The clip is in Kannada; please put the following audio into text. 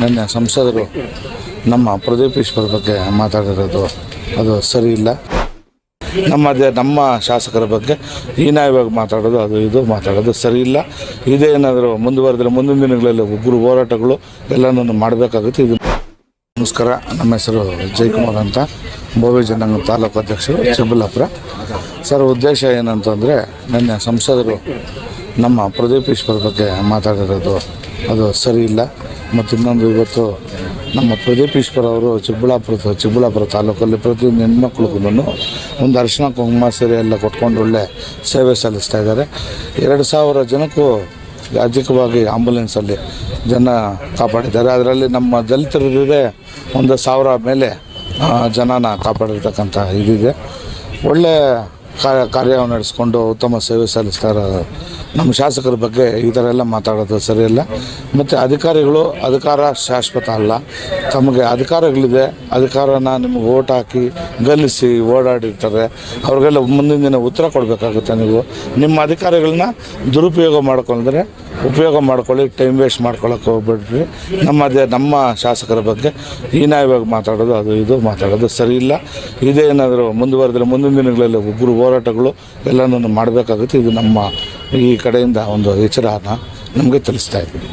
ನಿನ್ನೆ ಸಂಸದರು ನಮ್ಮ ಪ್ರದೀಪ್ ಈಶ್ವರ್ ಬಗ್ಗೆ ಮಾತಾಡಿರೋದು ಅದು ಸರಿ ಇಲ್ಲ. ನಮ್ಮ ನಮ್ಮ ಶಾಸಕರ ಬಗ್ಗೆ ಹೀನಾಯವಾಗಿ ಮಾತಾಡೋದು, ಅದು ಇದು ಮಾತಾಡೋದು ಸರಿ ಇಲ್ಲ. ಇದೇ ಏನಾದರೂ ಮುಂದುವರೆದ್ರೆ ಮುಂದಿನ ದಿನಗಳಲ್ಲಿ ಉಗ್ರ ಹೋರಾಟಗಳು ಎಲ್ಲನೂ ಮಾಡಬೇಕಾಗುತ್ತೆ. ಇದು ನಮಸ್ಕಾರ. ನಮ್ಮ ಹೆಸರು ಜಯಕುಮಾರ್ ಅಂತ. ಬೋವಿ ಜನಾಂಗ ತಾಲೂಕು ಅಧ್ಯಕ್ಷರು ಚಿಕ್ಕಬಳ್ಳಾಪುರ. ಸರ್, ಉದ್ದೇಶ ಏನಂತಂದರೆ, ನನ್ನ ಸಂಸದರು ನಮ್ಮ ಪ್ರದೀಪ್ ಈಶ್ವರ್ ಬಗ್ಗೆ ಮಾತಾಡಿರೋದು ಅದು ಸರಿ ಇಲ್ಲ. ಮತ್ತು ಇನ್ನೊಂದು ಇವತ್ತು ನಮ್ಮ ಪ್ರದೀಪ್ ಈಶ್ವರ್ ಅವರು ಚಿಕ್ಕಬಳ್ಳಾಪುರ ಚಿಕ್ಕಬಳ್ಳಾಪುರ ತಾಲೂಕಲ್ಲಿ ಪ್ರತಿಯೊಂದು ಹೆಣ್ಮಕ್ಳಿಗೂ ಒಂದು ಅರಿಶಿನ, ಕುಂಕುಮ, ಸೇರಿ ಎಲ್ಲ ಕೊಟ್ಕೊಂಡು ಒಳ್ಳೆ ಸೇವೆ ಸಲ್ಲಿಸ್ತಾ ಇದ್ದಾರೆ. ಎರಡು ಸಾವಿರ ಜನಕ್ಕೂ ಅಧಿಕವಾಗಿ ಆಂಬುಲೆನ್ಸಲ್ಲಿ ಜನ ಕಾಪಾಡಿದ್ದಾರೆ. ಅದರಲ್ಲಿ ನಮ್ಮ ದಲಿತರಿದೆ ಒಂದು ಸಾವಿರ ಮೇಲೆ ಜನನ ಕಾಪಾಡಿರ್ತಕ್ಕಂಥ ಇದಿದೆ. ಒಳ್ಳೆ ಕಾರ್ಯ ಕಾರ್ಯವನ್ನು ನಡೆಸ್ಕೊಂಡು ಉತ್ತಮ ಸೇವೆ ಸಲ್ಲಿಸ್ತಾ ಇರೋ ನಮ್ಮ ಶಾಸಕರ ಬಗ್ಗೆ ಈ ಥರ ಎಲ್ಲ ಮಾತಾಡೋದು ಸರಿಯಲ್ಲ. ಮತ್ತು ಅಧಿಕಾರಿಗಳು ಅಧಿಕಾರ ಶಾಶ್ವತ ಅಲ್ಲ. ತಮಗೆ ಅಧಿಕಾರಗಳಿದೆ, ಅಧಿಕಾರನ ನಿಮಗೆ ಓಟ್ ಹಾಕಿ ಗೆಲ್ಲಿಸಿ ಓಡಾಡಿರ್ತಾರೆ. ಅವ್ರಿಗೆಲ್ಲ ಮುಂದಿನ ದಿನ ಉತ್ತರ ಕೊಡಬೇಕಾಗುತ್ತೆ ನೀವು. ನಿಮ್ಮ ಅಧಿಕಾರಿಗಳನ್ನ ದುರುಪಯೋಗ ಮಾಡ್ಕೊಂಡ್ರೆ ಉಪಯೋಗ ಮಾಡ್ಕೊಳ್ಳಿ ಟೈಮ್ ವೇಸ್ಟ್ ಮಾಡ್ಕೊಳಕ್ಕೆ ಹೋಗ್ಬಿಡ್ರಿ. ನಮ್ಮ ಅದೇ, ನಮ್ಮ ಶಾಸಕರ ಬಗ್ಗೆ ಹೀನಾಯವಾಗಿ ಮಾತಾಡೋದು, ಅದು ಇದು ಮಾತಾಡೋದು ಸರಿ ಇಲ್ಲ ಇದೇ ಏನಾದರೂ ಮುಂದುವರೆದ್ರೆ ಮುಂದಿನ ದಿನಗಳಲ್ಲಿ ಉಗ್ರ ಹೋರಾಟಗಳು ಎಲ್ಲನೂ ಮಾಡಬೇಕಾಗುತ್ತೆ. ಇದು ನಮ್ಮ ಈ ಕಡೆಯಿಂದ ಒಂದು ವಿಚಾರನ ನಮಗೆ ತಿಳಿಸ್ತಾ ಇದ್ದೀವಿ